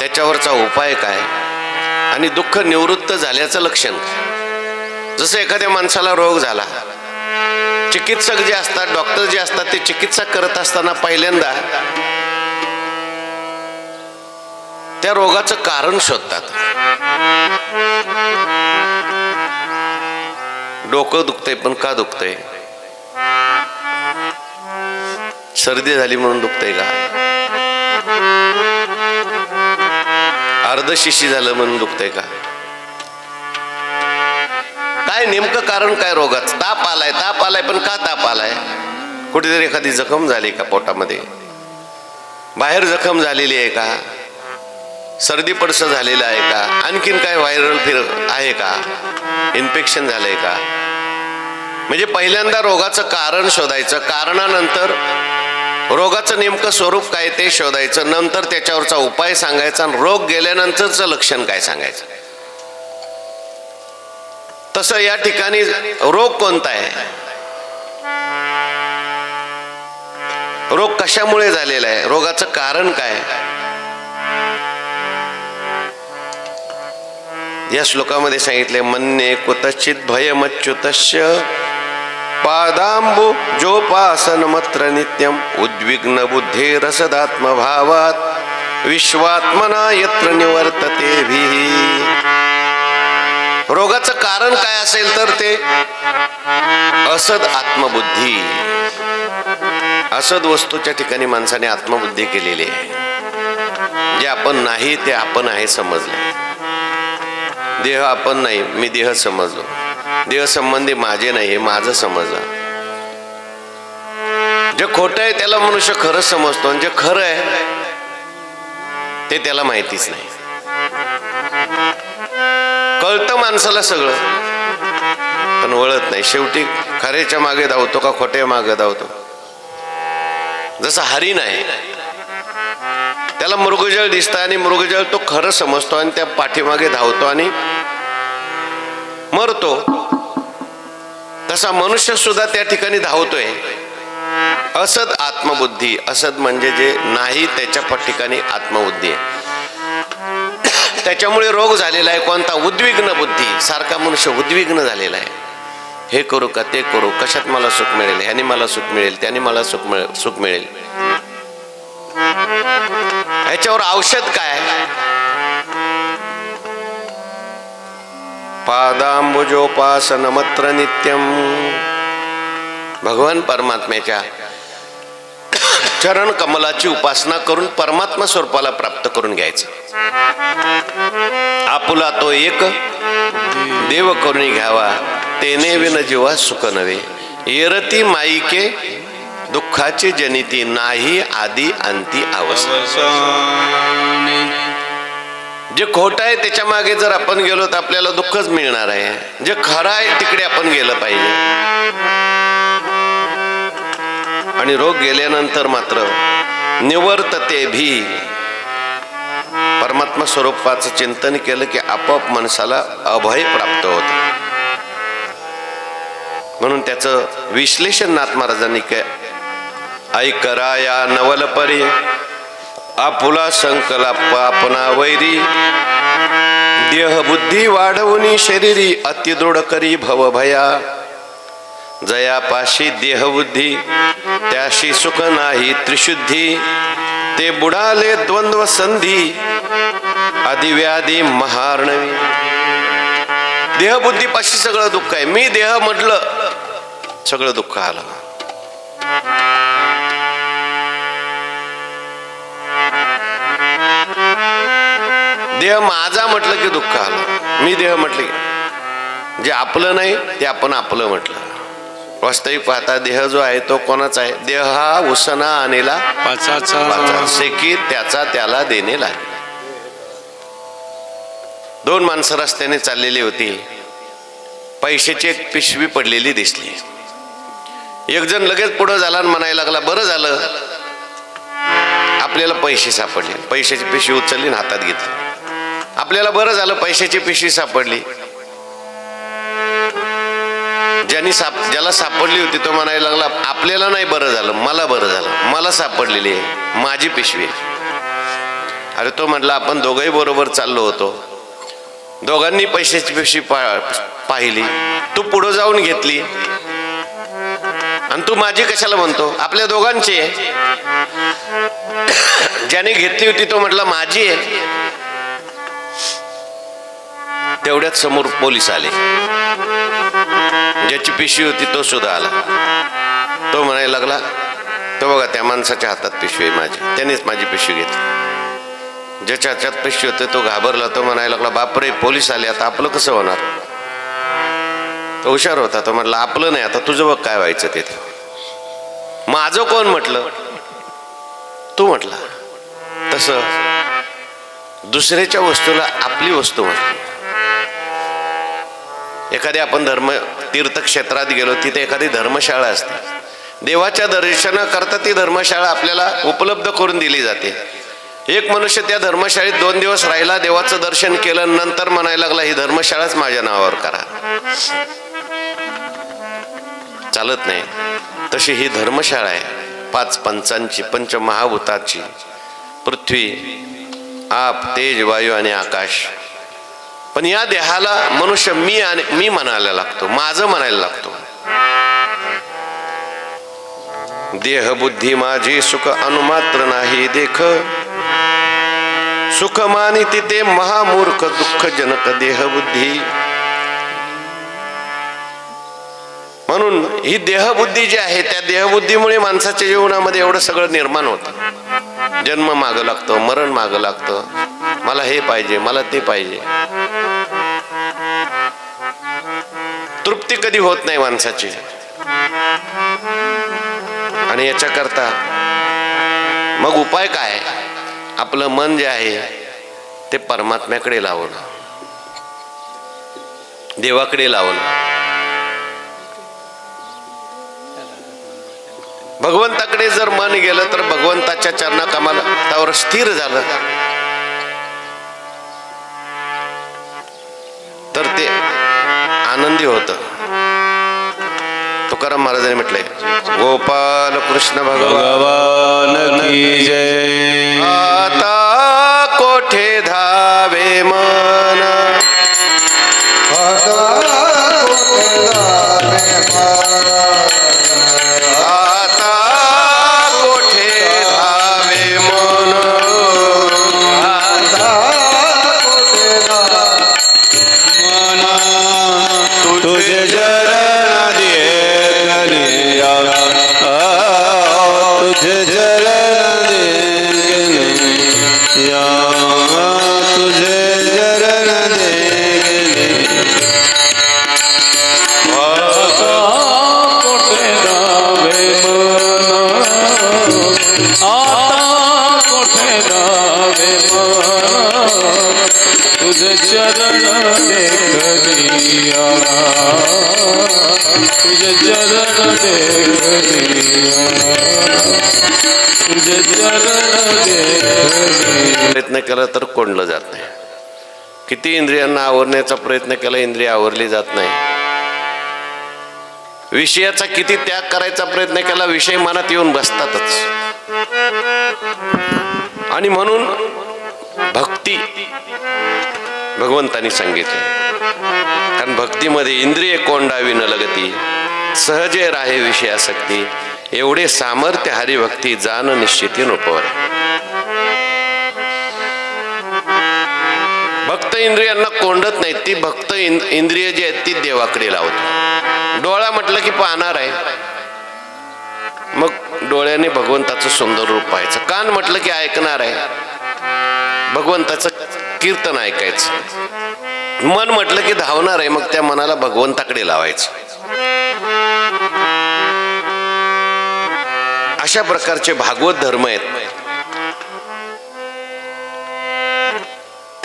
त्याच्यावरचा उपाय काय? आणि दुःख निवृत्त झाल्याचं लक्षण काय? जसं एखाद्या माणसाला रोग झाला चिकित्सक जे असतात डॉक्टर जे असतात ते चिकित्सा करत असताना पहिल्यांदा त्या रोगाचं कारण शोधतात. डोकं दुखतंय पण का दुखतंय? सर्दी झाली म्हणून दुखतंय का? अर्धशिशी झालं म्हणून दुखतंय का? काय नेमकं कारण काय रोगाचं ताप आलाय ताप आलाय पण का ताप आलाय? कुठेतरी एखादी जखम झाली का पोटामध्ये? बाहेर जखम झालेली आहे का? सर्दी पडसं झालेलं आहे का? आणखीन काय व्हायरल फिर आहे का? इन्फेक्शन झालंय का? म्हणजे पहिल्यांदा रोगाचं कारण शोधायचं. कारणानंतर रोगाचं नेमकं स्वरूप काय ते शोधायचं. नंतर त्याच्यावरचा उपाय सांगायचा आणि रोग गेल्यानंतरचं लक्षण काय सांगायचं. तसं या ठिकाणी रोग कोणता आहे? रोग कशामुळे झालेला आहे? रोगाचं कारण काय? या श्लोकामध्ये सांगितले मन्ये कुतचित भयमच्युतस्य पादांबु जोपासन मत्र नित्यम उद्विग्न बुद्धे रसदात्म भावात विश्वात्मना यत्र निवर्तते रोगाचं कारण काय असेल तर ते? असद आत्मबुद्धी. असद वस्तूच्या ठिकाणी माणसाने आत्मबुद्धी केलेली आहे. जे आपण नाही ते आपण आहे समजले. देह आपण नाही मी देह समजलो. देवसंबंधी माझे नाही हे माझं समजलं जे खोटं आहे त्याला मनुष्य खरंच समजतो आणि जे खरं आहे ते त्याला माहितीच नाही. कळतं माणसाला सगळं पण वळत नाही. शेवटी खरेच्या मागे धावतो का खोट्या मागे धावतो? जसं हरिण आहे त्याला मृगजळ दिसतं आणि मृगजळ तो खरं समजतो आणि त्या पाठीमागे धावतो आणि मरतो. तसा मनुष्य सुद्धा त्या ठिकाणी धावतोय. असद आत्मबुद्धी असद म्हणजे जे नाही त्याच्या ठिकाणी आत्मबुद्धी आहे. त्याच्यामुळे रोग झालेला आहे कोणता उद्विग्न बुद्धी सारखा मनुष्य उद्विग्न झालेला आहे. हे करू का ते करू कशात मला सुख मिळेल ह्याने मला सुख मिळेल त्याने मला सुख मिळेल सुख मिळेल. ह्याच्यावर औषध काय पादांबुजोपासनमत्र नित्यम। भगवान परमात्म्याच्या चरण कमलाची उपासना करून परमात्मा स्वरूपाला प्राप्त करून घ्यायचं। आपुला तो एक देव करून घ्यावा तेने विन जीवा सुख नव्हे। येरती माईके दुःखाची जनिती नाही आदी अंती अवस्था। जे खोटं आहे त्याच्यामागे जर आपण गेलो तर आपल्याला दुःखच मिळणार आहे. जे खरं आहे तिकडे आपण गेलं पाहिजे. आणि रोग गेल्यानंतर मात्र निवर्तते भी. परमात्मा स्वरूपाचं चिंतन केलं की आपोआप माणसाला अभय प्राप्त होत. म्हणून त्याचं विश्लेषण नाथ महाराजांनी काय ऐकरा या आपुला संकल्प आपणा वैरी। देह बुद्धी वाढवणी शरीरी अतिदृढ करी भव भया। जयापाशी देहबुद्धी त्याशी सुख नाही त्रिशुद्धी। ते बुडाले द्वंद्व संधी आदिव्याधी महार्णवी देहबुद्धीपाशी सगळं दुःख आहे. मी देह म्हटलं सगळं दुःख आलं. देह माझा म्हटलं की दुःख आलं. मी देह म्हटलं की जे आपलं नाही ते आपण आपलं म्हटलं. वास्तविक पाहता देह जो आहे तो कोणाचा आहे? देह हा उसना आणेला. सेकी त्याचा त्याला देणे लागेल. दोन माणसं रस्त्याने चाललेली होती. पैशाची एक पिशवी पडलेली दिसली. एक जण लगेच पुढं झाला आणि म्हणायला लागला बरं झालं. आपल्याला पैसे सापडले. पैशाची पिशवी उचलली आणि हातात घेतली. आपल्याला बरं झालं पैशाची पिशवी सापडली. ज्यांनी साप ज्याला सापडली होती तो म्हणायला लागला आपल्याला नाही बरं झालं मला बरं झालं मला सापडलेली आहे माझी पिशवी आहे. अरे तो म्हटला आपण दोघंही बरोबर चाललो होतो. दोघांनी पैशाची पिशवी पा पाहिली. तू पुढं जाऊन घेतली. आणि तू माझी कशाला म्हणतो? आपल्या दोघांची आहे. ज्याने घेतली होती तो म्हटला माझी आहे. तेवढ्यात समोर पोलीस आले. ज्याची पिशवी होती तो सुद्धा आला. तो म्हणायला लागला तो बघा त्या माणसाच्या हातात पिशवी आहे माझी. त्यानेच माझी पिशवी घेतली. ज्याच्या हातात पिशवी होते तो घाबरला. तो म्हणायला लागला बापरे पोलीस आले. आता आपलं कसं होणार? तो हुशार होता. तो म्हटलं आपलं नाही. आता तुझं बघ काय व्हायचं तिथे. माझं कोण म्हटलं? तू म्हटला. तसं. दुसऱ्याच्या वस्तूला आपली वस्तू म्हटली. एखाद्या आपण धर्म तीर्थक्षेत्रात गेलो तिथे एखादी धर्मशाळा असते. देवाच्या दर्शनाकरता ती धर्मशाळा आपल्याला उपलब्ध करून दिली जाते. एक मनुष्य त्या धर्मशाळेत दोन दिवस राहिला देवाचं दर्शन केलं नंतर म्हणायला लागला ही धर्मशाळाच माझ्या नावावर करा. चालत नाही. तशी ही धर्मशाळा आहे. पाच पंचांची पंचमहाभूताची. पृथ्वी आप तेज वायू आणि आकाश. पण या देहाला मनुष्य मी आणि मी म्हणायला लागतो माझं म्हणायला लागतो. देह बुद्धी माझी सुख अनुमात्र नाही देख. सुख मानी तिथे महामूर्ख दुःख जनक देह बुद्धी. म्हणून ही देहबुद्धी जी आहे त्या देहबुद्धीमुळे माणसाच्या जीवनामध्ये एवढं सगळं निर्माण होतं. जन्म मागं लागतो मरण मागं लागतं. मला हे पाहिजे मला ते पाहिजे. तृप्ती कधी होत नाही माणसाची. आणि याच्याकरता मग उपाय काय? आपलं मन जे आहे ते परमात्म्याकडे लावणं. देवाकडे लावणं. भगवंताकडे जर मन गेलं तर भगवंताच्या चरणा कामाला त्यावर स्थिर झालं. तर ते आनंदी होत. तुकाराम महाराजांनी म्हटलंय गोपाल कृष्ण भगवान की जय? आता कोठे धावे मग? दावे चरण देख तुझ चरण देख चरण देख प्रयत्न केला तर कोंडलं जात नाही. किती इंद्रियांना आवरण्याचा प्रयत्न केला इंद्रिय आवरली जात नाही. विषयाचा किती त्याग करायचा प्रयत्न केला विषय मनात येऊन बसतातच. आणि म्हणून भक्ती. भगवंतानी सांगितले. कारण भक्तीमध्ये इंद्रिय कोंडावी न लगती सहजे राहे विषयासक्ती एवढे सामर्थ्य हरिभक्ती जाण निश्चिती नोपवर भक्त इंद्रियांना कोंडत नाहीत ती भक्त इंद्रिय जी आहेत ती देवाकडे लावतो. डोळा म्हटलं की पाहणार आहे. मग डोळ्याने भगवंताचं सुंदर रूप पाहायचं. कान म्हटलं की ऐकणार आहे. भगवंताचं कीर्तन ऐकायचं. मन म्हटलं की धावणार आहे मग त्या मनाला भगवंताकडे लावायचं. अशा प्रकारचे भागवत धर्म आहेत.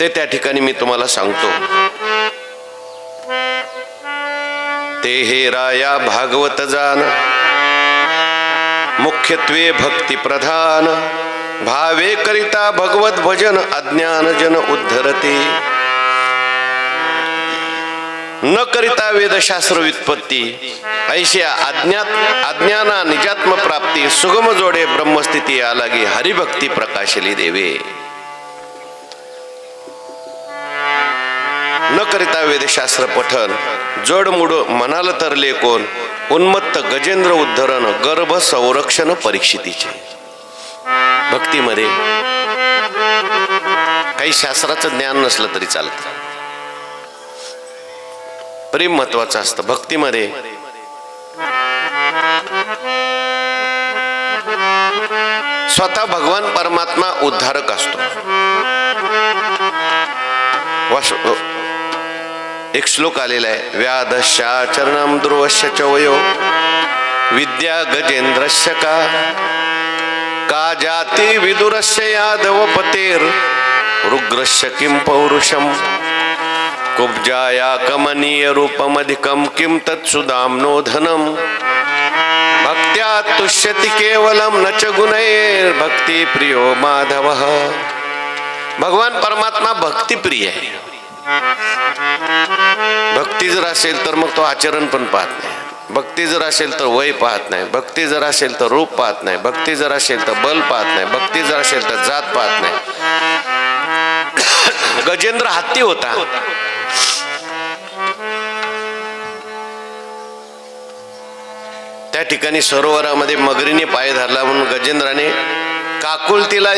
ते त्या ठिकाणी मी तुम्हाला सांगतो. ते हे राया भागवत जान मुख्यत्वे भक्ती प्रधान भावे करिता भगवत भजन अज्ञान जन उद्धरते. न करिता वेदशास्त्र व्युत्पत्ती. ऐशा अज्ञात अज्ञाना निजात्म प्राप्ती सुगम जोडे ब्रह्मस्थिती आलागी हरिभक्ती प्रकाशली देवे. न करिता वेदशास्त्र पठन जडमुड म्हणाल तरले कोण उन्मत्त गजेंद्र उद्धरण गर्भ संरक्षण परीक्षितीचे. भक्तीमध्ये. काही शास्त्राचं ज्ञान नसलं तरी चालतं. प्रेम महत्वाचं असतं. भक्तीमध्ये. स्वतः भगवान परमात्मा उद्धारक असतो. एक श्लोक आलेला आहे. व्याधशाचरणम ध्रुवश्य च वयो. विद्या गजेंद्रश्य का? का जाती विदुरस्य यादव पतेर। रुग्रस्य किं पौरुषम? कुब्जाया कमनीय रूपमधिकं किं तत्सुदाम्नो धनम भक्त्या तुष्यति केवलम न च गुणैर्भक्ती प्रियो माधव। भगवान परमात्मा भक्तिप्रिय आहे भक्ती जर असेल तर मग तो आचरण पण पाहत नाही. भक्ती जर असेल तर वय पाहत नाही भक्ती जर असेल तर रूप पाहत नाही भक्ती जर असेल तर बल पाहत नाही भक्ती जर असेल तर जात पाहत नाही. गजेंद्र हत्ती होता. त्या ठिकाणी सरोवरामध्ये मगरीने पाय धरला म्हणून गजेंद्राने काकुलतीला